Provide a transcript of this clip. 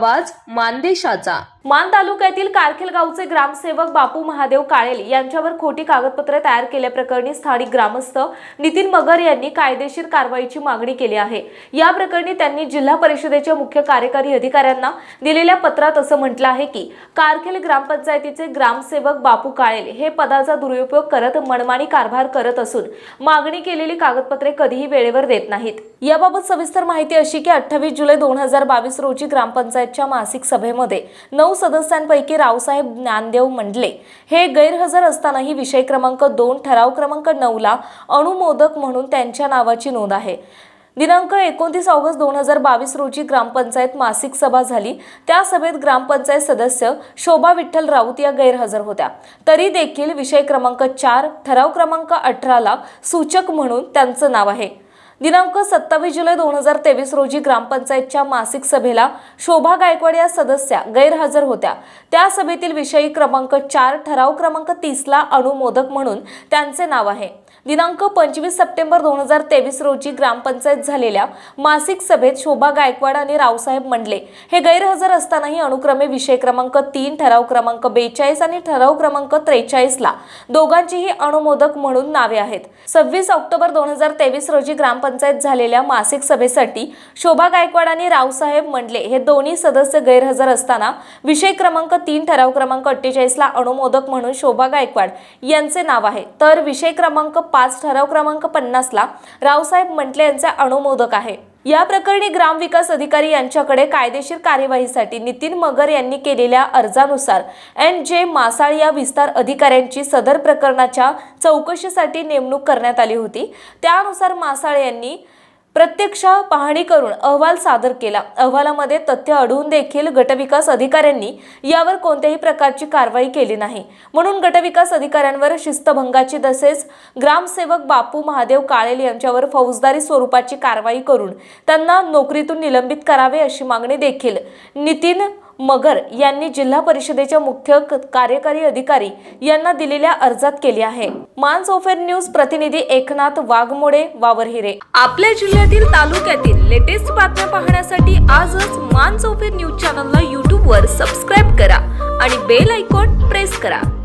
आवाज मानदेशाचा. मान तालुक्यातील कारखेल गावचे ग्रामसेवक बापू महादेव काळेल यांच्यावर खोटी कागदपत्रे तयार केल्याप्रकरणी स्थानिक ग्रामस्थ नितीन मगर यांनी कायदेशीर कारवाईची मागणी केली आहे. या प्रकरणी त्यांनी जिल्हा परिषदेच्या मुख्य कार्यकारी अधिकाऱ्यांना दिलेल्या पत्रात असं म्हटलं आहे की कारखेल ग्रामपंचायतीचे ग्रामसेवक बापू काळेल हे पदाचा दुरुपयोग करत मनमानी कारभार करत असून मागणी केलेली कागदपत्रे कधीही वेळेवर देत नाहीत. याबाबत सविस्तर माहिती अशी की अठ्ठावीस जुलै दोन हजार बावीस रोजी ग्रामपंचायत ग्रामपंचायतच्या मासिक सभेमध्ये नऊ सदस्यांपैकी रावसाहेब ज्ञानदेव मंडले. हे गैरहजर असतानाही विषय क्रमांक दोन ठराव क्रमांक नऊला अनुमोदक म्हणून त्यांच्या नावाची नोंद आहे. दिनांक एकोणतीस ऑगस्ट दोन हजार बावीस रोजी ग्रामपंचायत मासिक सभा झाली. त्या सभेत ग्रामपंचायत सदस्य शोभा विठ्ठल राऊत या गैरहजर होत्या. तरी देखील विषय क्रमांक चार ठराव क्रमांक अठराला सूचक म्हणून त्यांचं नाव आहे. दिनांक सत्तावीस जुलै दोन हजार तेवीस रोजी ग्रामपंचायतच्या मासिक सभेला शोभा गायकवाड या सदस्या गैरहजर होत्या. त्या सभेतील विषयी क्रमांक चार ठराव क्रमांक तीसला अनुमोदक म्हणून त्यांचे नाव आहे. दिनांक पंचवीस सप्टेंबर दोन हजार तेवीस रोजी ग्रामपंचायत झालेल्या मासिक सभेत शोभा गायकवाड आणि रावसाहेब मंडले हे गैरहजर असतानाही अनुक्रमे विषय क्रमांक तीन ठराव क्रमांक बेचाळीस आणि ठराव क्रमांक त्रेचाळीसला दोघांचीही अनुमोदक म्हणून नावे आहेत. सव्वीस ऑक्टोबर दोन हजार तेवीस रोजी ग्रामपंचायत झालेल्या मासिक सभेसाठी शोभा गायकवाड आणि रावसाहेब मंडले हे दोन्ही सदस्य गैरहजर असताना विषय क्रमांक तीन ठराव क्रमांक अठ्ठेचाळीसला अनुमोदक म्हणून शोभा गायकवाड यांचे नाव आहे. तर विषय क्रमांक पाच ठराव क्रमांक पन्नासला रावसाहेब मंडले यांचे अनुमोदक आहे. या प्रकरणी ग्रामविकास अधिकारी यांच्याकडे कायदेशीर कार्यवाहीसाठी नितीन मगर यांनी केलेल्या अर्जानुसार एन जे मासाळ या विस्तार अधिकाऱ्यांची सदर प्रकरणाच्या चौकशीसाठी नेमणूक करण्यात आली होती. त्यानुसार मासाळ यांनी प्रत्यक्ष पाहणी करून अहवाल सादर केला. अहवालामध्ये तथ्य अडवून देखील गटविकास अधिकाऱ्यांनी यावर कोणत्याही प्रकारची कारवाई केली नाही. म्हणून गटविकास अधिकाऱ्यांवर शिस्तभंगाची तसेच ग्रामसेवक बापू महादेव काळेल यांच्यावर फौजदारी स्वरूपाची कारवाई करून त्यांना नोकरीतून निलंबित करावे अशी मागणी देखील नितीन मगर यांनी जिल्हा परिषदेच्या मुख्य क- कार्यकारी अधिकारी यांना दिलेल्या अर्जात केली आहे. मानसोफेर न्यूज प्रतिनिधी एकनाथ वाघमोडे वावरहिरे. आपल्या जिल्ह्यातील तालुक्यातील लेटेस्ट बातम्या पाहण्यासाठी आजच मान चौफेर न्यूज चॅनलला यूट्यूबवर सबस्क्राईब करा आणि बेल आयकॉन प्रेस करा.